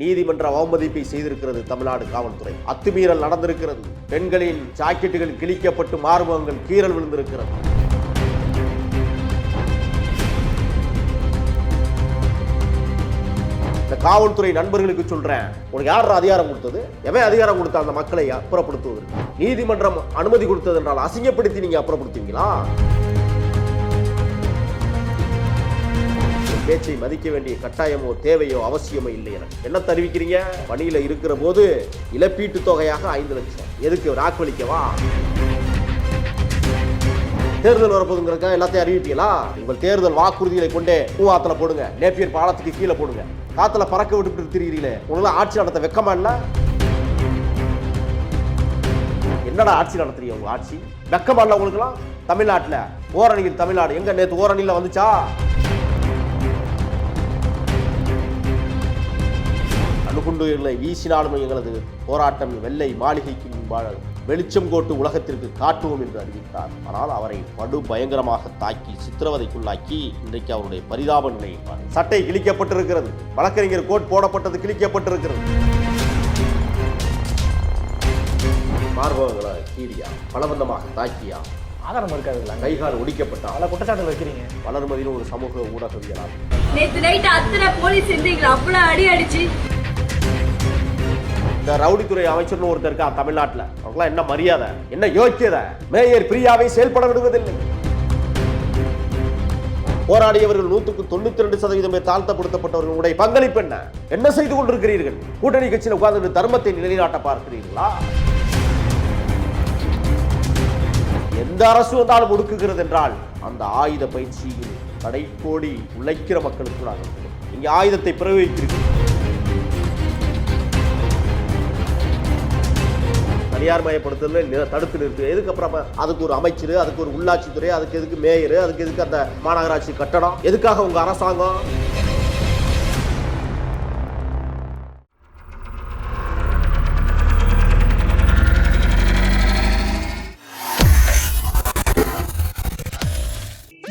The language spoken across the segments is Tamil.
நீதிமன்ற அவமதிப்பை செய்திருக்கிறது தமிழ்நாடு காவல்துறை. அத்துமீறல் நடந்திருக்கிறது. பெண்களின் ஜாக்கெட்டுகள் கிழிக்கப்பட்டு மார்பகங்கள் கீறல் விழுந்திருக்கிறது. இந்த காவல்துறை நண்பர்களுக்கு சொல்றேன். உனக்கு யார் அதிகாரம் கொடுத்தது? எவன் அதிகாரம் கொடுத்த அந்த மக்களை அப்புறப்படுத்துவதற்கு? நீதிமன்றம் அனுமதி கொடுத்தது என்றால் அசிங்கப்படுத்தி நீங்க அப்புறப்படுத்துவீங்களா? பேச்சை மதிக்க வேண்டிய கட்டாயமோ தேவையோ அவசியமோ இல்லை எனக்கு என்ன தெரிவிக்கிறீங்க? பணியில் இருக்கிற போது இழப்பீட்டு தொகையாக ஐந்து லட்சம். எதுக்கு வாக்களிக்கவா தேர்தல் வரப்போதுங்கிறதுக்காக எல்லாத்தையும் அறிவிப்பீங்களா? உங்கள் தேர்தல் வாக்குறுதிகளை கொண்டே பூவாத்தில் போடுங்க. நேப்பியர் பாலத்துக்கு கீழே போடுங்க. காத்துல பறக்க விட்டுட்டு திரிகிறீங்களே உங்களால ஆட்சி நடத்த வெக்கமா இல்லை என்னடா ஆட்சி நடத்துறீங்க உங்க ஆட்சி? வெக்கமா இல்லை உங்களுக்குலாம் தமிழ்நாட்டில். ஓரணியில் தமிழ்நாடு. எங்க நேற்று ஓரணியில் வந்துச்சா? அணுகுண்டுகளை வீசினாலும் எங்களது போராட்டம் வெள்ளை மாளிகைக்கு முன்பாக வெளிச்சம் கோட்டு உலகத்திற்கு காட்டுவோம் என்று அறிவித்தார். ஆனால் அவரை படு பயங்கரமாக தாக்கி சித்திரவதைக்குள்ளாக்கி இன்றைக்கு அவருடைய பரிதாப நிலை பாருங்கள். சட்டை கிழிக்கப்பட்டிருக்கிறது. வழக்கறிஞர் கோட் போடப்பட்டது கிழிக்கப்பட்டிருக்கிறது. மார்பகங்களை கீரியா பலவந்தமாக தாக்கியா ஆதாரம் இருக்காதுங்களா? கைகால் ஒடிக்கப்பட்டா? பல குற்றச்சாட்டுகள் வைக்கிறீங்க. வளர்மதியின் ஒரு சமூக ஊடகவியலாளர். நேத்து நைட் அத்தனை போலீஸ் இருந்தீங்களா? அவ்வளவு அடி அடிச்சு. இந்த ரவுடித்துறை அமைச்சர்னு ஒருத்தர் இருக்கா தமிழ்நாட்டில். அவங்களாம் என்ன மரியாதை? என்ன யோக்கியதை? மேயர் பிரியாவை செயல்பட விடுவதில்லை. போராடியவர்கள் நூற்றுக்கு தொண்ணூத்தி ரெண்டு சதவீதம் பேர் தாழ்த்தப்படுத்தப்பட்டவர்களுடைய பங்களிப்பு என்ன? என்ன செய்து கொண்டிருக்கிறீர்கள்? கூட்டணி கட்சியில் உட்கார்ந்து தர்மத்தை நிலைநாட்ட பார்க்கிறீர்களா? எந்த அரசு வந்தாலும் ஒடுக்குகிறது என்றால் அந்த ஆயுத பயிற்சியில் கடைக்கோடி உழைக்கிற மக்களுக்கு நாங்கள் ஆயுதத்தை பிரயோகிக்கிறீர்கள். தனியார்மயப்படுத்துதல தடுத்து நிறுத்து எதுக்கு அப்புறம் அதுக்கு ஒரு அமைச்சர் அதுக்கு ஒரு உள்ளாட்சித்துறை அதுக்கு எதுக்கு மேயர் அதுக்கு எதுக்கு அந்த மாநகராட்சி கட்டடம்? எதுக்காக உங்க அரசாங்கம்?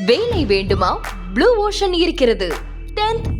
வேலை வேண்டுமா? ப்ளூ ஓஷன் இருக்கிறது.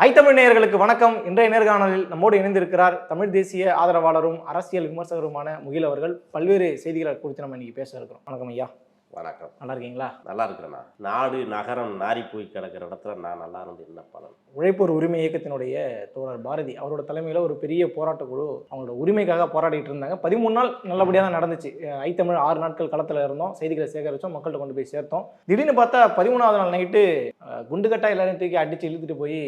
ஐத்தமிழ் நேயர்களுக்கு வணக்கம். இன்றைய நேர்காணலில் நம்மோடு இணைந்திருக்கிறார் தமிழ் தேசிய ஆதரவாளரும் அரசியல் விமர்சகருமான முகில் அவர்கள். பல்வேறு செய்திகளை குறித்து நம்ம இன்னைக்கு பேச இருக்கிறோம். வணக்கம் ஐயா. வணக்கம். நல்லா இருக்கீங்களா நல்லா இருக்கிறேண்ணா நாடு நகரம் நாரி போய் கிடக்கிற இடத்துல நான் நல்லா இருந்து என்ன பலன் உழைப்போர் உரிமை இயக்கத்தினுடைய தோழர் பாரதி அவரோட தலைமையில் ஒரு பெரிய போராட்ட குழு அவங்களோட உரிமைக்காக போராடிட்டு இருந்தாங்க. பதிமூணு நாள் நல்லபடியாக தான் நடந்துச்சு. அஹ் ஐத்தமிழ் ஆறு நாட்கள் களத்தில் இருந்தோம். செய்திகளை சேகரித்தோம் மக்கள்கிட்ட கொண்டு போய் சேர்த்தோம். திடீர்னு பார்த்தா பதிமூணாவது நாள் நைட்டு குண்டுகட்டா எல்லாரையும் தூக்கி அடிச்சு இழுத்துட்டு போய்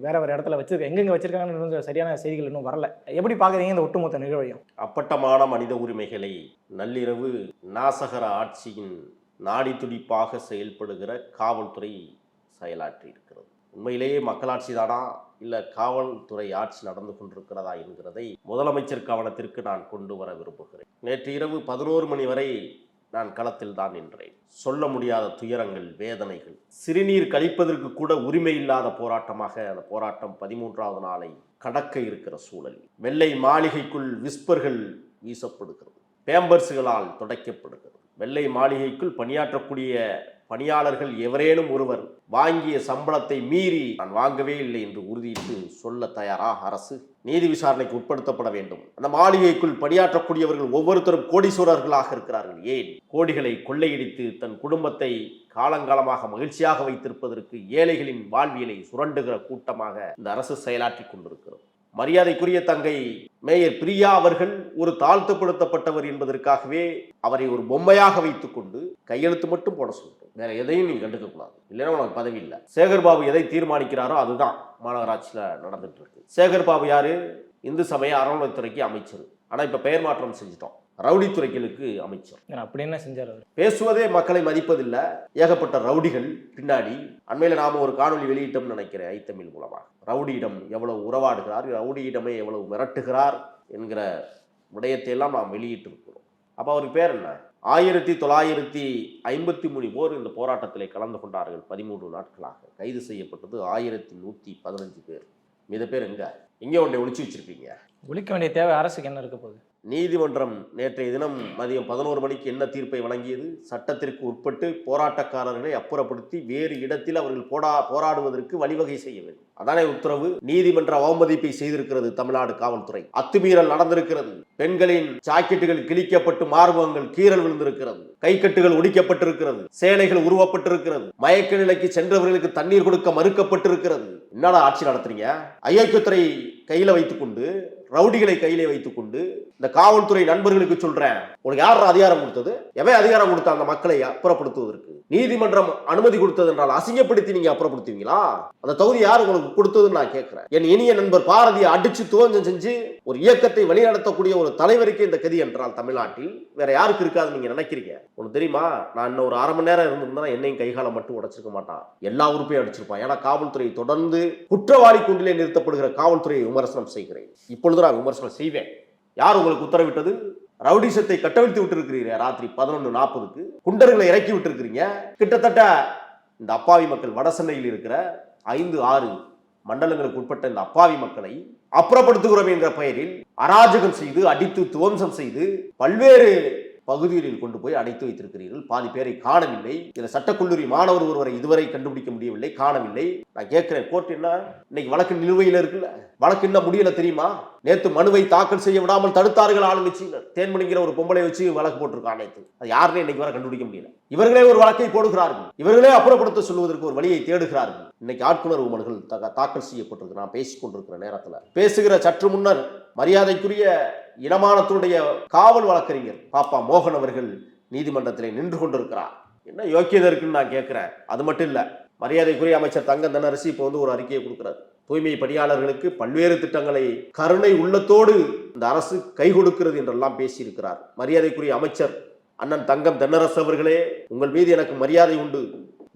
வேற வேற இடத்துல வச்சிருக்க எங்கெங்க வச்சிருக்காங்கன்னு சரியான செய்திகள் இன்னும் வரல. எப்படி பார்க்குறீங்க இந்த ஒட்டுமொத்த நிகழ்வையும்? அப்பட்டமான மனித உரிமைகளை நள்ளிரவு நாசகர ஆட்சியின் நாடி துடிப்பாக செயல்படுகிற காவல்துறை செயலாற்றி இருக்கிறது உண்மையிலேயே மக்களாட்சி தானா? இல்ல காவல்துறை ஆட்சி நடந்து கொண்டிருக்கிறதா என்கிறதை முதலமைச்சர் கவனத்திற்கு நான் கொண்டு வர விரும்புகிறேன். நேற்று இரவு பதினோரு மணி வரை நான் களத்தில் தான் நின்றேன். சொல்ல முடியாத துயரங்கள் வேதனைகள். சிறுநீர் கழிப்பதற்கு கூட உரிமை இல்லாத போராட்டமாக அந்த போராட்டம் பதிமூன்றாவது நாளை கடக்க இருக்கிற சூழல். வெள்ளை மாளிகைக்குள் விஸ்பர்கள் வீசப்படுகிறது. பேம்பர்ஸுகளால் துடைக்கப்படுகிறது. வெள்ளை மாளிகைக்குள் பணியாற்றக்கூடிய பணியாளர்கள் எவரேனும் ஒருவர் வாங்கிய சம்பளத்தை மீறி நான் வாங்கவே இல்லை என்று உறுதியிட்டு சொல்ல தயாரா அரசு நீதி விசாரணைக்கு உட்படுத்தப்பட வேண்டும். அந்த மாளிகைக்குள் பணியாற்றக்கூடியவர்கள் ஒவ்வொருத்தரும் கோடீஸ்வரர்களாக இருக்கிறார்கள். ஏன்? கோடிகளை கொள்ளையடித்து தன் குடும்பத்தை காலங்காலமாக மகிழ்ச்சியாக வைத்திருப்பதற்கு ஏழைகளின் வாழ்வியலை சுரண்டுகிற கூட்டமாக இந்த அரசு செயலாற்றி கொண்டிருக்கிறது. மரியாதைக்குரிய தங்கை மேயர் பிரியா அவர்கள் ஒரு தாழ்த்துப்படுத்தப்பட்டவர் என்பதற்காகவே அவரை ஒரு பொம்மையாக வைத்துக்கொண்டு கையெழுத்து மட்டும் போட சொல்லிட்டோம். வேற எதையும் நீங்க கண்டுக்க கூடாது இல்லைன்னா உனக்கு பதவி இல்லை. சேகர்பாபு எதை தீர்மானிக்கிறாரோ அதுதான் மாநகராட்சியில நடந்துட்டு இருக்கு. சேகர் பாபு யாரு? இந்து சமய அறநிலைத்துறைக்கு அமைச்சர். ஆனா இப்ப பெயர் மாற்றம் செஞ்சுட்டோம். ரவுடித்துறைகளுக்கு அமைச்சர். அப்படி என்ன செஞ்சார் அவர்? பேசுவதே மக்களை மதிப்பதில்லை. ஏகப்பட்ட ரவுடிகள் பின்னாடி அண்மையில் நாம ஒரு காணொளி வெளியிட்டோம்னு நினைக்கிறேன் ஐத்தமிழ் மூலமாக. ரவுடியிடம் எவ்வளவு உறவாடுகிறார் ரவுடியிடமே எவ்வளவு மிரட்டுகிறார் என்கிற விடயத்தை எல்லாம் நாம் வெளியிட்டிருக்கிறோம். அப்போ அவருக்கு பேர் என்ன? ஆயிரத்தி தொள்ளாயிரத்தி ஐம்பத்தி மூணு போர் இந்த போராட்டத்திலே கலந்து கொண்டார்கள் பதிமூன்று நாட்களாக. கைது செய்யப்பட்டது ஆயிரத்தி நூற்றி பதினஞ்சு பேர். மீத பேர் எங்க? எங்கே ஒன்றை ஒளிச்சு வச்சிருப்பீங்க. ஒழிக்க வேண்டிய தேவை அரசுக்கு என்ன இருக்க போகுது? நீதிமன்றம் நேற்றைய தினம் மதியம் பதினோரு மணிக்கு என்ன தீர்ப்பை வழங்கியது? சட்டத்திற்கு உட்பட்டு போராட்டக்காரர்களை அப்புறப்படுத்தி வேறு இடத்தில் அவர்கள் போடா போராடுவதற்கு வழிவகை செய்ய வேண்டும். அதானே உத்தரவு? நீதிமன்ற அவமதிப்பை செய்திருக்கிறது தமிழ்நாடு காவல்துறை. அத்துமீறல் நடந்திருக்கிறது. பெண்களின் ஜாக்கெட்டுகள் கிழிக்கப்பட்டு மார்பகங்கள் கீறல் விழுந்திருக்கிறது. கைக்கட்டுகள் ஒடிக்கப்பட்டிருக்கிறது. சேலைகள் உருவப்பட்டிருக்கிறது. மயக்க நிலைக்கு சென்றவர்களுக்கு தண்ணீர் கொடுக்க மறுக்கப்பட்டிருக்கிறது. என்னடா ஆட்சி நடத்துறீங்க? அயோக்கியத்துறை கையில வைத்துக்கொண்டு ரவுடிகளை கையிலே வைத்துக்கொண்டு இந்த காவல்துறை நண்பர்களுக்கு சொல்றேன். உனக்கு யார் அதிகாரம் கொடுத்தது? எவன் அதிகாரம் கொடுத்த அந்த மக்களை அப்புறப்படுத்துவதற்கு? நீதிமன்றம் அனுமதி கொடுத்தது என்றால் அசிங்கப்படுத்தி நீங்க அப்புறப்படுத்துவீங்களா? அந்த தொகுதி யார் உங்களுக்கு கொடுத்ததுன்னு நான் கேட்கிறேன். என் இனிய நண்பர் பாரதியை அடிச்சு துவஞ்சம் செஞ்சு ஒரு இயக்கத்தை வழிநடத்தக்கூடிய ஒரு தலைவருக்கு இந்த கதி என்றால் தமிழ்நாட்டில் வேற யாருக்கு இருக்காது நீங்க நினைக்கிறீங்க? உனக்கு தெரியுமா? நான் இன்னும் ஒரு அரை மணி நேரம் இருந்திருந்தா என்னையும் கைகாலம் மட்டும் உடைச்சிருக்க மாட்டான். எல்லா உறுப்பையும் அடிச்சிருப்பான். ஏன்னா காவல்துறை தொடர்ந்து குற்றவாளி குண்டிலே நிறுத்தப்படுகிற காவல்துறையை விமர்சனம் செய்கிறேன். இப்பொழுது நான் விமர்சனம் செய்வேன். யார் உங்களுக்கு உத்தரவிட்டது? ரவுடிசத்தை கட்டவிழ்த்து விட்டுருக்கிறீங்க ராத்திரி பதினொன்று நாற்பதுக்கு. குண்டர்களை இறக்கி விட்டுருக்கிறீங்க. கிட்டத்தட்ட இந்த அப்பாவி மக்கள் வடசென்னையில் இருக்கிற ஐந்து ஆறு மண்டலங்களுக்கு உட்பட்ட இந்த அப்பாவி மக்களை அப்புறப்படுத்துகிறோம் என்ற பெயரில் அராஜகம் செய்து அடித்து துவம்சம் செய்து பல்வேறு பகுதிகளில் கொண்டு போய் அடைத்து வைத்திருக்கிறீர்கள். பாதி பேரை காணவில்லை. இதில் சட்டக்கல்லூரி மாணவர் ஒருவரை இதுவரை கண்டுபிடிக்க முடியவில்லை காணவில்லை. நான் கேட்கிறேன் கோர்ட் என்ன? இன்னைக்கு வழக்கு நிலுவையில் இருக்குல்ல? வழக்கு என்ன முடியல தெரியுமா? நேத்து மனுவை தாக்கல் செய்ய விடாமல் தடுத்தார்கள் ஆளுங்கட்சியினர் தேன்மணிங்கிற ஒரு பொம்பளை வச்சு வழக்கு போட்டிருக்கான் அனைத்து அது யாருன்னு இன்னைக்கு வரை கண்டுபிடிக்க முடியல. இவர்களே ஒரு வழக்கை போடுகிறார்கள். இவர்களே அப்புறப்படுத்த சொல்வதற்கு ஒரு வழியை தேடுகிறார்கள். இன்னைக்கு ஆட்குணர்வு மனுகள் தாக்கல் செய்யப்பட்டிருக்கு. நான் பேசிக் கொண்டிருக்கிற நேரத்தில். பேசுகிற சற்று முன்னர் மரியாதைக்குரிய இனமானத்துடைய காவல் வழக்கறிஞர் பாப்பா மோகன் அவர்கள் நீதிமன்றத்தில் நின்று கொண்டிருக்கிறார். என்ன யோக்கியதை இருக்குன்னு நான் கேட்கிறேன். அது மட்டும் இல்லை மரியாதைக்குரிய அமைச்சர் தங்க தனரசி இப்போ வந்து ஒரு அறிக்கையை கொடுக்கிறார். தூய்மை பணியாளர்களுக்கு பல்வேறு திட்டங்களை கருணை உள்ளத்தோடு இந்த அரசு கை கொடுக்கிறது என்றெல்லாம் பேசியிருக்கிறார். மரியாதைக்குரிய அமைச்சர் அண்ணன் தங்கம் தென்னரசு அவர்களே உங்கள் மீது எனக்கு மரியாதை உண்டு.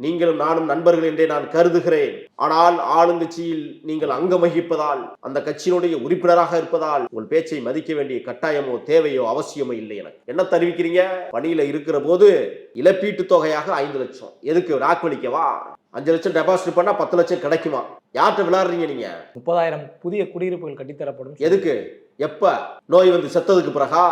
நீங்களும் நானும் நண்பர்கள் என்றே நான் கருதுகிறேன். ஆனால் ஆளுங்கட்சியில் நீங்கள் அங்கம் வகிப்பதால் அந்த கட்சியினுடைய உறுப்பினராக இருப்பதால் உங்கள் பேச்சை மதிக்க வேண்டிய கட்டாயமோ தேவையோ அவசியமோ இல்லை எனக்கு என்ன தெரிவிக்கிறீங்க? பணியில இருக்கிற போது இழப்பீட்டு தொகையாக ஐந்து லட்சம். எதுக்கு? வாக்களிக்கவா அஞ்சு லட்சம் டெபாசிட் பண்ணா பத்து லட்சம் கிடைக்குமா? யார்கிட்ட விளையாடுறீங்க நீங்க? முப்பதாயிரம் புதிய குடியிருப்புகள் கட்டித்தரப்படும். எதுக்கு? எப்ப? நோய் வந்து செத்ததுக்கு பிறகா?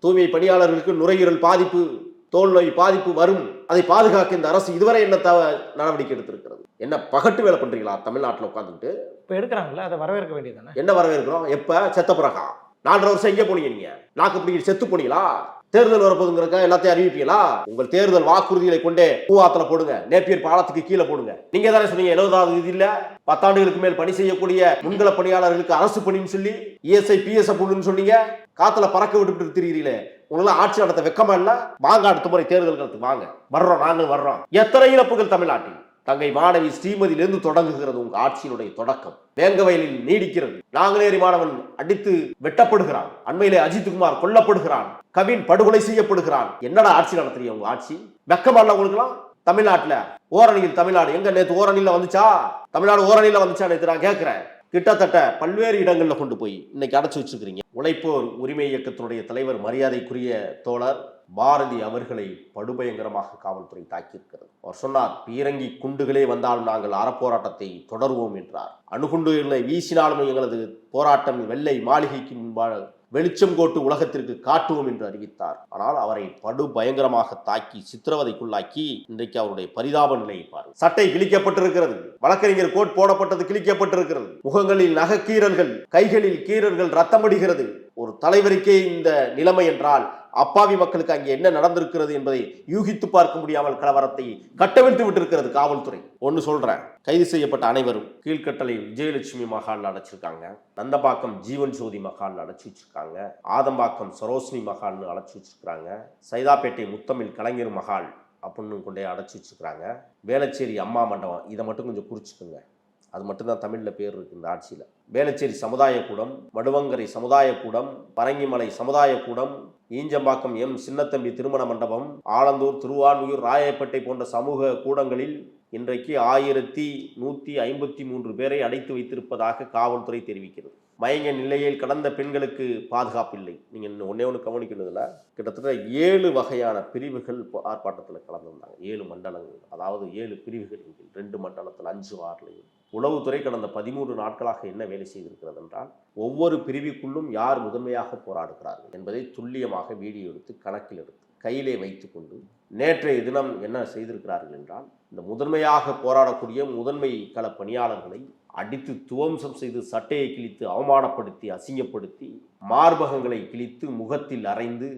தூய்மை பணியாளர்களுக்கு நுரையீரல் பாதிப்பு. தோல் நோய் பாதிப்பு வரும். அதை பாதுகாக்க இந்த அரசு இதுவரை என்ன தவ நடவடிக்கை எடுத்திருக்கிறது? என்ன பகட்டு வேலை பண்றீங்களா? தமிழ்நாட்டில் உட்காந்துட்டு இப்போ எடுக்கிறாங்கல்ல அதை வரவேற்க வேண்டியதானே என்ன வரவேற்கிறோம்? எப்ப? செத்த பிறகா நாலரை வருஷம் எங்க போனீங்க நீங்க? நாக்கு பிடிக்கிட்டு செத்து போனீங்களா? தேர்தல் வரப்போதுங்கிறக்க எல்லாத்தையும் அறிவிப்பீங்களா? உங்கள் தேர்தல் வாக்குறுதிகளை கொண்டே பூவாத்துல போடுங்க. நேப்பியர் பாலத்துக்கு கீழே போடுங்க. நீங்க தானே சொன்னீங்க எழுபதாவது இது இல்ல. பத்தாண்டுகளுக்கு மேல் பணி செய்யக்கூடிய முன்கள பணியாளர்களுக்கு அரசு பணின்னு சொல்லி இஎஸ்ஐ பிஎஸ்எஃப் சொன்னீங்க. காத்துல பறக்க விட்டுட்டு திரிகிறீங்களே உங்களாம் ஆட்சி நடத்த வெக்கமா இல்ல? வாங்க அடுத்த முறை தேர்தல்களுக்கு வாங்க. வர்றோம் நாங்கள் வர்றோம். எத்தனை இழப்புகள் தமிழ்நாட்டில்? தங்கை மாணவி ஸ்ரீமதியிலிருந்து தொடங்குகிறது உங்க ஆட்சியினுடைய தொடக்கம். வேங்கவயலில் நீடிக்கிறது. நாங்குநேரி மாணவன் அடித்து வெட்டப்படுகிறான். அண்மையிலே அஜித்குமார் கொல்லப்படுகிறான். கவின் படுகொலை செய்யப்படுகிறான். என்னடா ஆட்சி நடத்துறீங்க உங்க ஆட்சி? வெக்கமா இல்ல உங்களுக்குலாம் தமிழ்நாட்டுல ஓரணியில் தமிழ்நாடு. எங்க நேற்று ஓரணியில வந்துச்சா? தமிழ்நாடு ஓரணியில வந்துச்சா நேற்று நான் கேட்கிறேன் கிட்டத்தட்ட பல்வேறு இடங்களில் கொண்டு போய் இன்னைக்கு அடைச்சி வச்சிருக்கிறீங்க. உழைப்போர் உரிமை இயக்கத்தினுடைய தலைவர் மரியாதைக்குரிய தோழர் பாரதி அவர்களை படுபயங்கரமாக காவல்துறை தாக்கியிருக்கிறது. அவர் சொன்னார் பீரங்கி குண்டுகளே வந்தாலும் நாங்கள் அறப்போராட்டத்தை தொடருவோம் என்றார். அணுகுண்டுகளை வீசினாலும் எங்களது போராட்டம் வெள்ளை மாளிகைக்கு முன்பாக வெளிச்சம் கோட்டு உலகத்திற்கு காட்டுவோம் என்று அறிவித்தார். ஆனால் அவரை படு பயங்கரமாக தாக்கி சித்திரவதைக்குள்ளாக்கி இன்றைக்கு அவருடைய பரிதாப நிலையை பாரு சட்டை கிழிக்கப்பட்டிருக்கிறது. வழக்கறிஞர் கோட் போடப்பட்டது கிழிக்கப்பட்டிருக்கிறது. முகங்களில் நகக்கீரல்கள் கைகளில் கீரல்கள் ரத்தமடிகிறது. ஒரு தலைவருக்கே இந்த நிலைமை என்றால் அப்பாவி மக்களுக்கு அங்கே என்ன நடந்திருக்கிறது என்பதை யூகித்து பார்க்க முடியாமல் கலவரத்தை கட்டவிழ்த்து விட்டிருக்கிறது காவல்துறை. ஒன்று சொல்கிறேன் கைது செய்யப்பட்ட அனைவரும் கீழ்கட்டளை விஜயலட்சுமி மகால் அடைச்சிருக்காங்க. நந்தபாக்கம் ஜீவன் ஜோதி மகால் அடைச்சி வச்சிருக்காங்க. ஆதம்பாக்கம் சரோஸ்னி மகால்னு அடைச்சி வச்சிருக்காங்க சைதாப்பேட்டை முத்தமிழ் கலைஞர் மகால் அப்படின்னு கொண்டே அடைச்சி வச்சுக்கிறாங்க வேளச்சேரி அம்மா மண்டபம் இதை மட்டும் கொஞ்சம் குறிச்சுக்கோங்க. அது மட்டும்தான் தமிழில் பேர் இருக்கு இந்த ஆட்சியில். வேளச்சேரி சமுதாய கூடம் வடுவங்கரை சமுதாய கூடம் பரங்கிமலை சமுதாய கூடம் ஈஞ்சம்பாக்கம் எம் சின்னத்தம்பி திருமண மண்டபம் ஆலந்தூர் திருவான்மையூர் ராயப்பேட்டை போன்ற சமூக கூடங்களில் இன்றைக்கு ஆயிரத்தி நூற்றி ஐம்பத்தி மூன்று பேரை அடைத்து வைத்திருப்பதாக காவல்துறை தெரிவிக்கிறது. மயங்க நிலையில் கடந்த பெண்களுக்கு பாதுகாப்பு இல்லை நீங்கள் இன்னும் ஒன்றே ஒன்று கவனிக்கணுதில் கிட்டத்தட்ட ஏழு வகையான பிரிவுகள் இப்போ ஆர்ப்பாட்டத்தில் கலந்துருந்தாங்க ஏழு மண்டலங்கள். அதாவது ஏழு பிரிவுகள் ரெண்டு மண்டலத்தில் அஞ்சு வார்லையும் உளவுத்துறை கடந்த பதிமூன்று நாட்களாக என்ன வேலை செய்திருக்கிறது என்றால் ஒவ்வொரு பிரிவுக்குள்ளும் யார் முதன்மையாக போராடுகிறார்கள் என்பதை துல்லியமாக வீடியோ எடுத்து கணக்கில் எடுத்து கையிலே வைத்துக்கொண்டு நேற்றைய தினம் என்ன செய்திருக்கிறார்கள் என்றால் இந்த முதன்மையாக போராடக்கூடிய முதன்மை கள பணியாளர்களை அடித்து துவம்சம் செய்து சட்டையை கிழித்து அவமானப்படுத்தி அசிங்கப்படுத்தி மார்பகங்களை கிழித்து முகத்தில் அரைந்து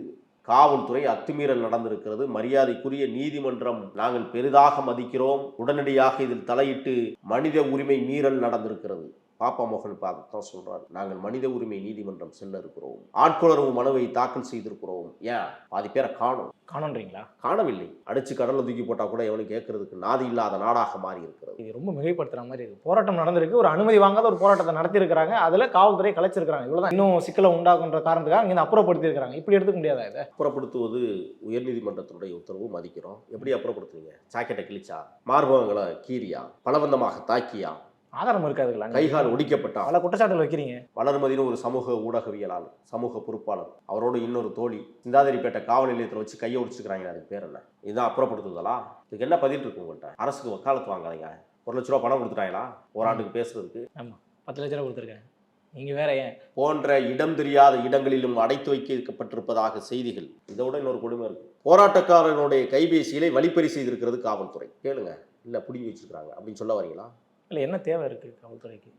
காவல்துறை அத்துமீறல் நடந்திருக்கிறது. மரியாதைக்குரிய நீதிமன்றம் நாங்கள் பெரிதாக மதிக்கிறோம். உடனடியாக இதில் தலையிட்டு மனித உரிமை மீறல் நடந்திருக்கிறது. பாப்பா மோகன் இப்போ அதைத்தான் சொல்றாரு. நாங்கள் மனித உரிமை நீதிமன்றம் செல்ல இருக்கிறோம் ஆட்கொணர்வு மனுவை தாக்கல் செய்திருக்கிறோம். ஏன்? பாதி பேரை காணும். காணோன்றீங்களா? காணவில்லை. அடிச்சு கடல்ல தூக்கி போட்டா கூட எவனும் கேட்கறதுக்கு நாதி இல்லாத நாடாக மாறி இருக்கிறது இது ரொம்ப மிகைப்படுத்துற மாதிரி இருக்கு. போராட்டம் நடந்திருக்கு. ஒரு அனுமதி வாங்காத ஒரு போராட்டத்தை நடத்தியிருக்கிறாங்க. அதுல காவல்துறை கலைச்சிருக்காங்க இவ்வளவுதான். இன்னும் சிக்கலை உண்டாக்குன்ற காரணத்துக்காக இங்க அப்புறப்படுத்தி இருக்காங்க இப்படி எடுத்துக்க முடியாதா இதை? அப்புறப்படுத்துவது உயர்நீதிமன்றத்தினுடைய உத்தரவு மதிக்கிறோம். எப்படி அப்புறப்படுத்துவீங்க ஜாக்கெட்டை கிழிச்சா? மார்பகங்களை கீரியா பலவந்தமாக தாக்கியா? ஆதாரம் இருக்காதுங்களா கைகால் ஒடிக்கப்பட்டா பல குற்றச்சாட்டுகள் வைக்கிறீங்க. வளர்மதினு ஒரு சமூக ஊடகவியலாளர் சமூக பொறுப்பாளர் அவரோடு இன்னொரு தோழி சிந்தாதிரிப்பேட்டை காவல் நிலையத்தில் வச்சு கையை ஒடிச்சுக்கிறாங்க அதுக்கு பேர் என்ன? இதுதான் அப்புறப்படுத்துதலா? இதுக்கு என்ன பதில் இருக்கு உங்கள்கிட்ட அரசுக்கு வக்காலத்து வாங்காதீங்க. ஒரு லட்ச ரூபா பணம் கொடுத்துட்டாங்களா? ஓராண்டுக்கு பேசுறதுக்கு. பத்து லட்ச ரூபா கொடுத்துருக்காங்க. நீங்க வேற ஏன்? போன்ற இடம் தெரியாத இடங்களிலும் அடைத்து வைக்கப்பட்டிருப்பதாக செய்திகள். இதோட இன்னொரு கொடுமை இருக்கு. போராட்டக்காரனுடைய கைபேசியிலே வழிப்பறி செய்திருக்கிறது காவல்துறை. கேளுங்க. இல்ல பிடிங்கி வச்சிருக்காங்க அப்படின்னு சொல்ல வரீங்களா? இல்லை என்ன தேவை இருக்குது காவல்துறைக்கு?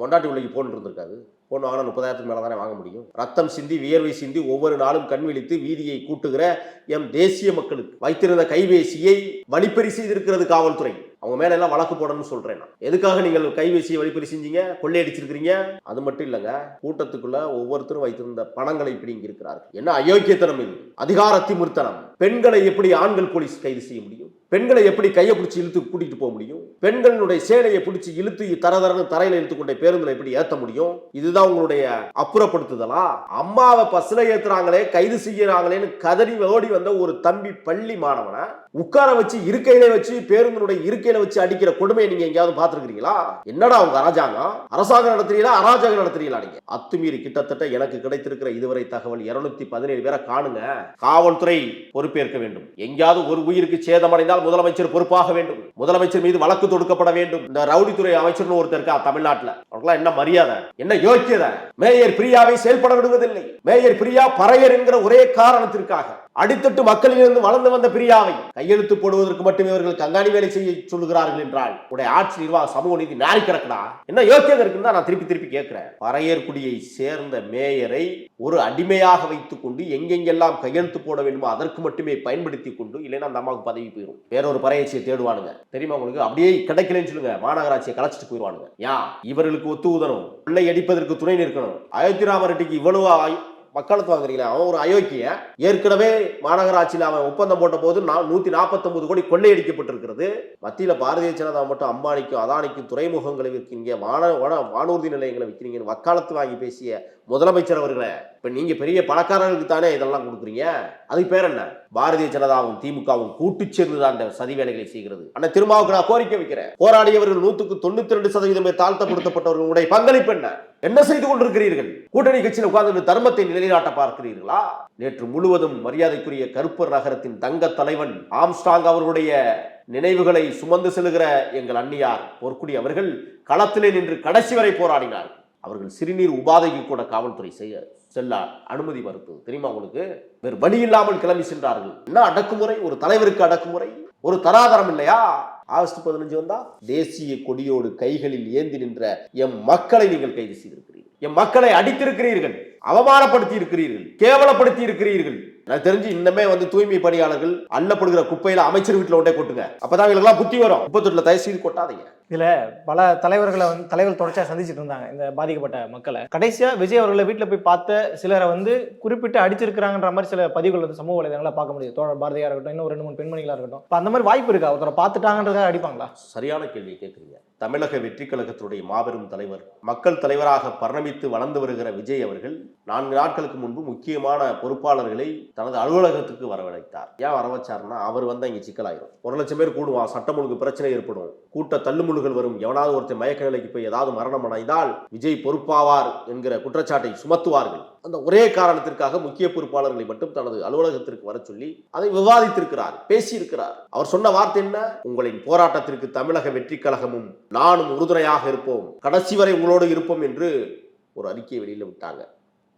மொண்டாட்டி உள்ளே போன் இருந்திருக்காது. போன் வாங்கினா முப்பதாயிரத்துக்கு மேலே தானே வாங்க முடியும். ரத்தம் சிந்தி வியர்வை சிந்தி ஒவ்வொரு நாளும் கண் விழித்து வீதியை கூட்டுகிற எம் தேசிய மக்களுக்கு வைத்திருந்த கைபேசியை வழிப்பறி செய்திருக்கிறது காவல்துறை. அவங்க மேல எல்லாம் வழக்கு போடணும்னு சொல்றேன் நான். எதுக்காக நீங்கள் கைபேசியை வழிப்பறி செஞ்சீங்க? கொள்ளையடிச்சிருக்கிறீங்க? அது மட்டும் இல்லைங்க கூட்டத்துக்குள்ள ஒவ்வொருத்தரும் வைத்திருந்த பணங்களை பிடிங்கி இருக்கிறார்கள். என்ன அயோக்கியத்தனம் இது? அதிகார திமிர்த்தனம். பெண்களை எப்படி ஆண்கள் போலீஸ் கைது செய்ய முடியும்? பெண்களை எப்படி கையை பிடிச்சி இழுத்து கூட்டிட்டு போக முடியும்? பெண்களுடைய சேலையை பிடிச்சி இழுத்து தரதரன்னு தரையில இழுத்து கொண்ட பேருந்துல எப்படி ஏத்த முடியும்? இதுதான் உங்களுடைய அப்புறப்படுத்துதலா? அம்மாவை பஸ்ல ஏத்துறாங்களே கைது செய்யறாங்களேன்னு கதறி ஓடி வந்த ஒரு தம்பி பள்ளி மாணவனை உட்கார வச்சு இருக்கையிலே வச்சு பேருந்தினுடைய இருக்கையில வச்சு அடிக்கிற கொடுமையை நீங்க எங்கேயாவது பாத்துருக்கீங்களா என்னடா உங்க அரசாங்கம் அரசாங்கம் நடத்துறீங்களா? அராஜகம் நடத்துறீங்களா நீங்க? அத்துமீறி கிட்டத்தட்ட எனக்கு கிடைத்திருக்கிற இதுவரை தகவல் இருநூத்தி பதினேழு பேரை காணுங்க. காவல்துறை பொறுப்பேற்க வேண்டும். எங்கேயாவது ஒரு உயிருக்கு சேதமடைந்தால் முதலமைச்சர் பொறுப்பாக வேண்டும். முதலமைச்சர் மீது வழக்கு தொடுக்கப்பட வேண்டும். இந்த ரவுடித்துறை அமைச்சர்னு ஒருத்தர் இருக்கா தமிழ்நாட்டுல. அவர்களாம் என்ன மரியாதை? என்ன யோக்கியதை? மேயர் பிரியாவை செயல்பட விடுவதில்லை. மேயர் பிரியா பறையர் என்கிற ஒரே காரணத்திற்காக. அடித்தட்டு மக்களிலிருந்து வளர்ந்து வந்த பிரியாவை கையெழுத்து போடுவதற்கு மட்டுமே இவர்கள் கங்காணி வேலை செய்ய சொல்லுகிறார்கள் என்றால் உடைய ஆட்சி நிர்வாக சமூக நீதி நாரி கிடக்கடா என்ன யோக்கியம் இருக்குன்னு தான் நான் திருப்பி திருப்பி கேட்கிறேன். பறையர்குடியை சேர்ந்த மேயரை ஒரு அடிமையாக வைத்துக் கொண்டு எங்கெங்கெல்லாம் கையெழுத்து போட வேண்டுமோ அதற்கு மட்டுமே பயன்படுத்தி கொண்டு இல்லைன்னா அந்த அம்மாவுக்கு பதவி போயிடும் வேற ஒரு பறையச்சியை தேடுவானுங்க. தெரியுமா உங்களுக்கு? அப்படியே கிடைக்கலன்னு சொல்லுங்க. மாநகராட்சியை கலைச்சிட்டு போயிடுவானுங்க. யா இவர்களுக்கு ஒத்து உதணும் பிள்ளை அடிப்பதற்கு துணை நிற்கணும். அயோத்தி ராமரெட்டிக்கு இவ்வளவு வக்காலத்து வாங்குறீங்களா அவன் ஒரு அயோக்கிய ஏற்கனவே மாநகராட்சியில் அவன் ஒப்பந்தம் போட்ட போது நூற்றி நூத்தி நாற்பத்தொன்பது கோடி கொள்ளையடிக்கப்பட்டிருக்கிறது. மத்தியில் பாரதிய ஜனதா மட்டும் அம்பானிக்கும் அதானிக்கும் துறைமுகங்களை விற்கிறீங்க வான வன வானூர்தி நிலையங்களை விற்கிறீங்கன்னு வக்காலத்து வாங்கி பேசிய முதலமைச்சர் அவர்களே இப்ப நீங்க பெரிய பணக்காரர்களுக்கு தானே இதெல்லாம் கொடுக்குறீங்க? அதுக்கு பேர் என்ன? பாரதிய ஜனதாவும் திமுகவும் கூட்டு சேர்ந்து தான் அந்த சதி வேலைகளை செய்கிறது. ஆனால் திருமாவுக்கு நான் கோரிக்கை வைக்கிறேன். போராடியவர்கள் நூத்துக்கு தொண்ணூத்தி ரெண்டு சதவீதமே தாழ்த்தப்படுத்தப்பட்டவர்களுடைய பங்களிப்பு என்ன? என்ன செய்து கொண்டிருக்கிறீர்கள்? கூட்டணி கட்சியில் உட்கார்ந்து தர்மத்தை நிலைநாட்ட பார்க்கிறீர்களா? நேற்று முழுவதும் மரியாதைக்குரிய கருப்பர் நகரத்தின் தங்க தலைவன் ஆம்ஸ்டாங் அவர்களுடைய நினைவுகளை சுமந்து செல்கிற எங்கள் அன்னியார் பொற்குடி அவர்கள் களத்திலே நின்று கடைசி வரை போராடினார். அவர்கள் சிறுநீர் உபாதைக்கு கூட காவல்துறை செய்ய செல்ல அனுமதி மறுத்தது. தெரியுமா உங்களுக்கு? வேறு வழி இல்லாமல் கிளம்பி சென்றார்கள். என்ன அடக்குமுறை? ஒரு தலைவருக்கு அடக்குமுறை? ஒரு தராதரம் இல்லையா? ஆகஸ்ட் பதினஞ்சு வந்தா தேசிய கொடியோடு கைகளில் ஏந்தி நின்ற எம் மக்களை நீங்கள் கைது செய்திருக்கிறீர்கள். எம் மக்களை அடித்திருக்கிறீர்கள். அவமானப்படுத்தி இருக்கிறீர்கள் கேவலப்படுத்தி இருக்கிறீர்கள் எனக்கு தெரிஞ்சு இன்னமே வந்து தூய்மை பணியாளர்கள் அள்ளப்படுகிற குப்பையில அமைச்சர் வீட்டுல ஒன்றே கொட்டுங்க. அப்பதான் இவங்களுக்குலாம் புத்தி வரும். முப்பத்தொட்டுல தயவு செய்து கொட்டாதீங்க. இதுல பல தலைவர்களை வந்து தலைவர் தொடர்ச்சியா சந்திச்சிட்டு இருந்தாங்க இந்த பாதிக்கப்பட்ட மக்களை. கடைசியா விஜய் அவர்களை வீட்டுல போய் பார்த்த சிலரை வந்து குறிப்பிட்டு அடிச்சிருக்கிறாங்கன்ற மாதிரி சில பதிவுகள் வந்து சமூக வலைதளங்களை பார்க்க முடியுது தோழர் பாரதியா இருக்கட்டும் இன்னும் ரெண்டு மூணு பெண்மணிகளா இருக்கட்டும். அந்த மாதிரி வாய்ப்பு இருக்கா? ஒருத்தரை பார்த்துட்டாங்கன்றதுக்காக அடிப்பாங்களா? சரியான கேள்வி கேட்குறீங்க தமிழக வெற்றி கழகத்தினுடைய மாபெரும் தலைவர் மக்கள் தலைவராக பரிணமித்து வளர்ந்து வருகிற விஜய் அவர்கள் நான்கு நாட்களுக்கு முன்பு முக்கியமான பொறுப்பாளர்களை தனது அலுவலகத்துக்கு வரவழைத்தார். ஏன் வரவச்சாருன்னா அவர் வந்தா இங்க சிக்கலாயிரும். ஒரு லட்சம் பேர் கூடுவான் சட்டம் ஒழுங்கு பிரச்சனை ஏற்படும். கூட்ட தள்ளுமுழுகள் வரும் எவனாவது ஒருத்தர் மயக்க நிலைக்கு போய் ஏதாவது மரணம் அடைந்தால் விஜய் பொறுப்பாவார் என்கிற குற்றச்சாட்டை சுமத்துவார்கள். அந்த ஒரே காரணத்திற்காக முக்கிய பொறுப்பாளர்களை மட்டும் தனது அலுவலகத்திற்கு வர சொல்லி அதை விவாதித்திருக்கிறார் பேசியிருக்கிறார். அவர் சொன்ன வார்த்தை என்ன? உங்களின் போராட்டத்திற்கு தமிழக வெற்றி கழகமும் நானும் உறுதுணையாக இருப்போம். கடைசி வரை உங்களோடு இருப்போம் என்று ஒரு அறிக்கையை வெளியில் விட்டாங்க.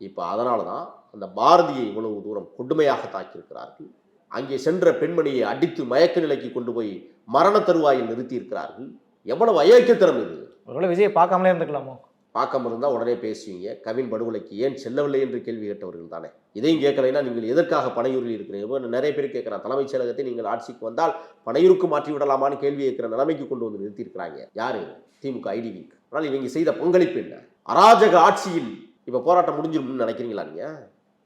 இப்போ அதனால தான் அந்த பாரதியை இவ்வளவு தூரம் கொடுமையாக தாக்கியிருக்கிறார்கள். அங்கே சென்ற பெண்மணியை அடித்து மயக்க நிலைக்கு கொண்டு போய் மரண தருவாயில் நிறுத்தி இருக்கிறார்கள் எவ்வளவு அயோக்கியத்தனம் இது. ஒருவேளை விஜயை பார்க்காமலே இருந்துக்கலாமோ பார்க்காம இருந்தால் உடனே பேசுவீங்க. கவின் படுகொலைக்கு ஏன் செல்லவில்லை என்று கேள்வி கேட்டவர்கள் தானே? இதையும் கேட்கலைன்னா நீங்கள் எதற்காக பனையூரில் இருக்கிறீங்க நிறைய பேர் கேட்குறாங்க தலைமைச் செயலகத்தை நீங்கள் ஆட்சிக்கு வந்தால் பனையூருக்கு மாற்றி விடலாமான்னு கேள்வி கேட்கிற நிலைமைக்கு கொண்டு வந்து நிறுத்தியிருக்கிறாங்க. யாரு? திமுக ஐடி வீக் ஆனால் இவங்க செய்த பங்களிப்பு என்ன? அராஜக ஆட்சியில் இப்போ போராட்டம் முடிஞ்சிரும்னு நினைக்கிறீங்களா நீங்க?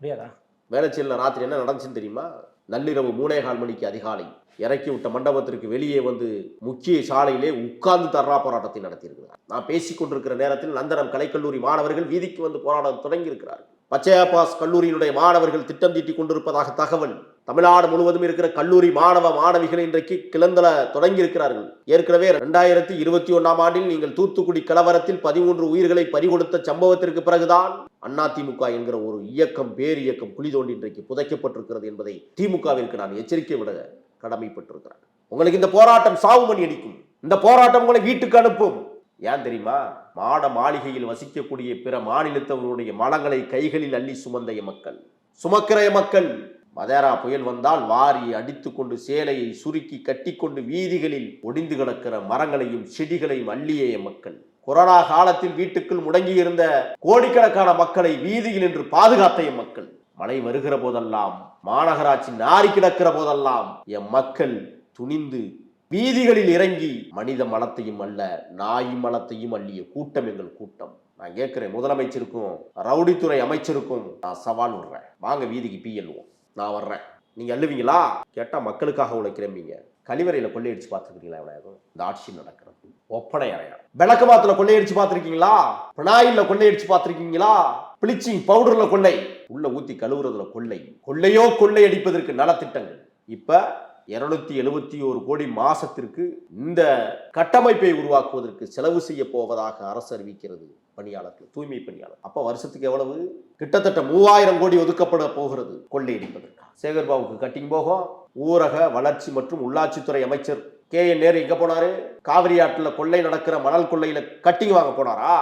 முடியாதா? வேளச்சேரியில் ராத்திரி என்ன நடந்துச்சுன்னு தெரியுமா? நள்ளிரவு மூணே கால் மணிக்கு அதிகாலை இறக்கி விட்ட மண்டபத்திற்கு வெளியே வந்து முக்கிய சாலையிலே உட்கார்ந்து தர்ணா போராட்டத்தை நடத்தியிருக்கிறார். நான் பேசிக் கொண்டிருக்கிற நேரத்தில் நந்தனம் கலைக்கல்லூரி மாணவர்கள் வீதிக்கு வந்து போராட தொடங்கியிருக்கிறார்கள். பச்சையாபாஸ் கல்லூரியினுடைய மாணவர்கள் திட்டம் தீட்டி கொண்டிருப்பதாக தகவல் தமிழ்நாடு முழுவதும் இருக்கிற கல்லூரி மாணவ மாணவிகள் இன்றைக்கு கிளந்தல தொடங்கி இருக்கிறார்கள் ஏற்கனவே ரெண்டாயிரத்தி இருபத்தி ஒன்றாம் ஆண்டில் நீங்கள் தூத்துக்குடி கலவரத்தில் பதிமூன்று உயிர்களை பறிகொடுத்த சம்பவத்திற்கு பிறகுதான் அதிமுக என்கிற ஒரு இயக்கம் பேர் இயக்கம் குழி தோண்டி இன்றைக்கு புதைக்கப்பட்டிருக்கிறது என்பதை திமுகவிற்கு நான் எச்சரிக்கை விட கடமைப்பட்டிருக்கிறேன். உங்களுக்கு இந்த போராட்டம் சாவு மணி அடிக்கும். இந்த போராட்டம் உங்களை வீட்டுக்கு அனுப்பும். ஏன் தெரியுமா? மாட மாளிகையில் வசிக்கக்கூடிய பிற மாநிலத்தவருடைய மலங்களை கைகளில் அள்ளி சுமந்த மக்கள். சுமக்கிற மக்கள். மதேரா புயல் வந்தால் வாரி அடித்துக்கொண்டு சேலையை சுருக்கி கட்டிக்கொண்டு வீதிகளில் ஒடிந்து கிடக்கிற மரங்களையும் செடிகளையும் அள்ளிய மக்கள். கொரோனா காலத்தில் வீட்டுக்குள் முடங்கியிருந்த கோடிக்கணக்கான மக்களை வீதியில் நின்று பாதுகாத்த எம் மக்கள். மழை வருகிற போதெல்லாம் மாநகராட்சி நாரி கிடக்கிற போதெல்லாம் எம் மக்கள் துணிந்து வீதிகளில் இறங்கி மனித மலத்தையும் அல்ல நாய் மலத்தையும் அள்ளிய கூட்டம் எங்கள் கூட்டம். நான் கேட்கிறேன் முதலமைச்சருக்கும் ரவுடித்துறை அமைச்சருக்கும் நான் சவால் விடுறேன். வாங்க வீதிக்கு பிஎல்வோம் நான் வர்றேன். நீங்க அள்ளுவீங்களா? கேட்டா மக்களுக்காக உழைக்கிறம்பீங்க கழிவறையில கொள்ளையடிச்சு பார்த்துக்கிறீங்களா எவ்வளவு இந்த ஆட்சி நடக்கிறது. ஒப்படை அறையா விளக்கமாத்துல கொள்ளையடிச்சு பார்த்துருக்கீங்களா? பினாயில கொள்ளையடிச்சு பார்த்துருக்கீங்களா? பிளிச்சிங் பவுடர்ல கொள்ளை உள்ள ஊத்தி கழுவுறதுல கொள்ளை. கொள்ளையோ கொள்ளை அடிப்பதற்கு நலத்திட்டங்கள். இப்ப இருநூத்தி எழுபத்தி ஒரு கோடி மாசத்திற்கு இந்த கட்டமைப்பை உருவாக்குவதற்கு செலவு செய்ய போவதாக அரசு அறிவிக்கிறது பணியாளர்கள் தூய்மை பணியாளர். அப்ப வருஷத்துக்கு எவ்வளவு? கிட்டத்தட்ட மூவாயிரம் கோடி ஒதுக்கப்பட போகிறது கொள்ளையடிப்பதற்காக சேகர்பாபுக்கு கட்டிங் போகும். ஊரக வளர்ச்சி மற்றும் உள்ளாட்சித்துறை அமைச்சர் கே என் நேரு எங்க போனாரு? காவிரி ஆற்றுல கொள்ளை நடக்கிற மணல் கொள்ளையில கட்டிங் வாங்க போனாரா?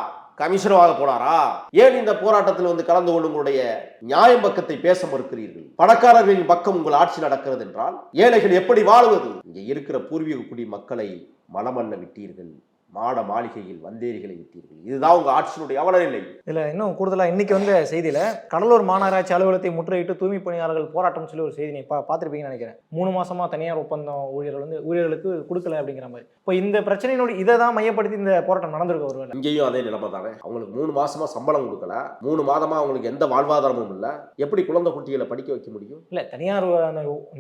கமிஷனர் வாங்க போனாரா? ஏன் இந்த போராட்டத்தில் வந்து கலந்து கொண்டு உங்களுடைய நியாயம் பக்கத்தை பேச மறுக்கிறீர்கள்? பணக்காரர்களின் பக்கம் உங்கள் ஆட்சி நடக்கிறது என்றால் ஏழைகள் எப்படி வாழ்வது? இங்கே இருக்கிற பூர்வீக குடி மக்களை மலமண்ண விட்டீர்கள். மாட மாளிகையில் வந்தேரிகளை விட்டீர்கள். இதுதான் உங்க ஆட்சியினுடைய அவலநிலை. இதுல இன்னும் கூடுதலா இன்னைக்கு வந்த செய்தியில கடலூர் மாநகராட்சி அலுவலகத்தை முற்றுகையிட்டு தூய்மை பணியாளர்கள் போராட்டம் சொல்லி ஒரு செய்தி பா பார்த்துருப்பீங்கன்னு நினைக்கிறேன். மூணு மாசமா தனியார் ஒப்பந்தம் ஊழியர்கள் வந்து ஊழியர்களுக்கு கொடுக்கல அப்படிங்கிற மாதிரி. இப்போ இந்த பிரச்சனையினுடைய இதை தான் மையப்படுத்தி இந்த போராட்டம் நடந்திருக்க ஒருவேளை இங்கேயும் அதே நிலைமை தானே. அவங்களுக்கு மூணு மாசமா சம்பளம் கொடுக்கல. மூணு மாதமா அவங்களுக்கு எந்த வாழ்வாதாரமும் இல்ல. எப்படி குழந்தை குட்டிகளை படிக்க வைக்க முடியும்? இல்ல தனியார்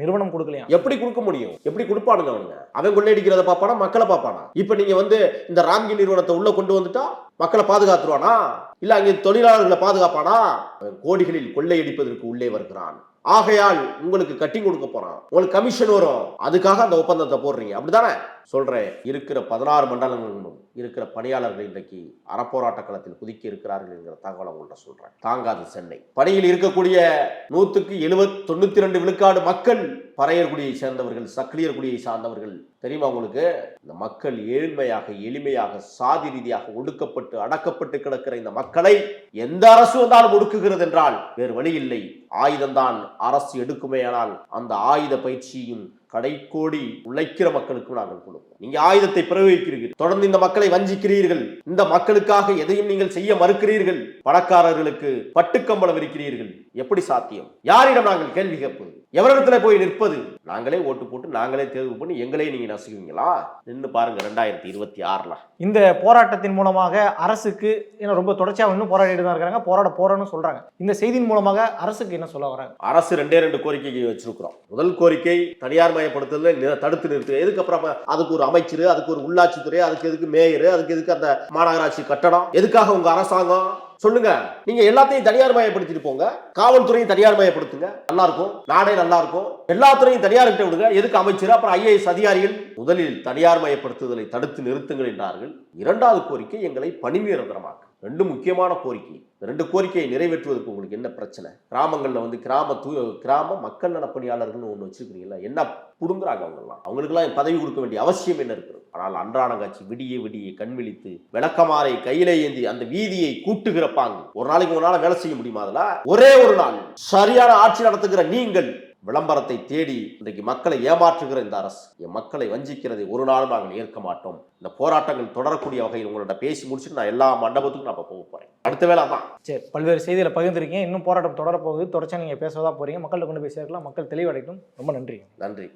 நிறுவனம் கொடுக்கலையா? எப்படி கொடுக்க முடியும்? எப்படி கொடுப்பானுங்க அவனுங்க அவன் கொள்ளையடிக்கிறத பார்ப்பானா? மக்களை பார்ப்பானா? இப்ப நீங்க வந்து இந்த ராம்கி நிறுவனத்தை உள்ள கொண்டு வந்துட்டா மக்களை பாதுகாத்துருவானா? இல்ல அங்கே தொழிலாளர்களை பாதுகாப்பானா? கோடிகளில் கொள்ளையடிப்பதற்கு உள்ளே வருகிறான். ஆகையால் உங்களுக்கு கட்டி கொடுக்க போறான். உங்களுக்கு கமிஷன் வரும். அதுக்காக அந்த ஒப்பந்தத்தை போடுறீங்க. அப்படிதானே சொல்றேன். இருக்கிற பதினாறு மண்டலங்களும் இருக்கிற பணியாளர்கள் இன்றைக்கு அறப்போராட்ட களத்தில் குதிக்க இருக்கிறார்கள் என்கிற தகவல் உங்கள்கிட்ட சொல்றேன். தாங்காது சென்னை. பணியில் இருக்கக்கூடிய நூத்துக்கு எழுபத் தொண்ணூத்தி ரெண்டு விழுக்காடு மக்கள் பறையர்குடியை சேர்ந்தவர்கள் சக்கிலியர் குடியை சார்ந்தவர்கள். தெரியுமா உங்களுக்கு? இந்த மக்கள் ஏழ்மையாக எளிமையாக சாதி ரீதியாக ஒடுக்கப்பட்டு அடக்கப்பட்டு கிடக்கிற இந்த மக்களை எந்த அரசு வந்தாலும் ஒடுக்குகிறது என்றால் வேறு வழி இல்லை. ஆயுதம்தான் அரசு எடுக்குமேயானால் அந்த ஆயுத பயிற்சியும் கடைக்கோடி உழைக்கிற மக்களுக்கும் நாங்கள் கொடுப்போம். நீங்க ஆயுதத்தை பிரயோகிக்கிறீர்கள். தொடர்ந்து இந்த மக்களை வஞ்சிக்கிறீர்கள். இந்த மக்களுக்காக எதையும் நீங்கள் செய்ய மறுக்கிறீர்கள். பணக்காரர்களுக்கு பட்டுக்கம்பளம் இருக்கிறீர்கள் எப்படி சாத்தியம்? யாரிடம் நாங்கள் கேள்வி கேட்பது? எவரிடத்துல போய் நிற்பது? நாங்களே ஓட்டு போட்டு நாங்களே தேர்வு பண்ணி எங்களே நீங்க நசுக்குவீங்களா? நின்று பாருங்க ரெண்டாயிரத்தி இருபத்தி ஆறுல. இந்த போராட்டத்தின் மூலமாக அரசுக்கு ஏன்னா ரொம்ப தொடர்ச்சியாக இன்னும் போராடிட்டு தான் இருக்காங்க. போராட போறோம்னு சொல்றாங்க. இந்த செய்தியின் மூலமாக அரசுக்கு என்ன சொல்ல வராங்க? அரசு ரெண்டே ரெண்டு கோரிக்கையை வச்சிருக்கிறோம். முதல் கோரிக்கை தனியார் தனியார்மயப்படுத்துதலை தடுத்து நிறுத்து எதுக்கப்புறம் அதுக்கு ஒரு அமைச்சர் அதுக்கு ஒரு உள்ளாட்சித்துறை அதுக்கு எதுக்கு மேயர் அதுக்கு எதுக்கு அந்த மாநகராட்சி கட்டடம்? எதுக்காக உங்க அரசாங்கம்? சொல்லுங்க. நீங்க எல்லாத்தையும் தனியார் மயப்படுத்திட்டு போங்க. காவல்துறையும் தனியார் மயப்படுத்துங்க. நல்லா இருக்கும் நாடே நல்லா இருக்கும் எல்லா துறையும் தனியார் கிட்ட விடுங்க. எதுக்கு அமைச்சர்? அப்புறம் ஐஏஎஸ் அதிகாரிகள். முதலில் தனியார் மயப்படுத்துதலை தடுத்து நிறுத்துங்கள் என்றார்கள். இரண்டாவது கோரிக்கை எங்களை பணி நிரந்தரமாக்கு ரெண்டு முக்கியமான கோரிக்கை. இந்த ரெண்டு கோரிக்கையை நிறைவேற்றுவதற்கு உங்களுக்கு என்ன பிரச்சனை? கிராமங்களில் வந்து கிராம தூ கிராம மக்கள் நலப்பணியாளர்கள்னு ஒன்று வச்சிருக்கிறீங்களா என்ன புடுங்குறாங்க அவங்கெல்லாம்? அவங்களுக்கெல்லாம் பதவி கொடுக்க வேண்டிய அவசியம் என்ன இருக்கிறது ஆனால் அன்றாட காட்சி விடிய விடிய கண் விழித்து விளக்கமாறை கையில ஏந்தி அந்த வீதியை கூட்டுகிறப்பாங்க. ஒரு நாளைக்கு ஒரு நாள் வேலை செய்ய முடியுமா அதில்? ஒரே ஒரு நாள். சரியான ஆட்சி நடத்துகிற நீங்கள் விளம்பரத்தை தேடி இன்றைக்கு மக்களை ஏமாற்றுகிற இந்த அரசு என் மக்களை வஞ்சிக்கிறதை ஒரு நாளும் நாங்கள் ஏற்க மாட்டோம். இந்த போராட்டங்கள் தொடரக்கூடிய வகையில் உங்கள்ட்ட பேசி முடிச்சுட்டு நான் எல்லா மண்டபத்துக்கும் நான் போக போறேன். அடுத்த வேலை தான் சரி பல்வேறு செய்திகளை பகிர்ந்துருக்கீங்க. இன்னும் போராட்டம் தொடரப்போகுது தொடர்ச்சியாக நீங்கள் பேச தான் போகிறீங்க மக்கள்கிட்ட கொண்டு போய் சேர்க்கலாம். மக்கள் தெளிவடையட்டும். ரொம்ப நன்றி. நன்றி.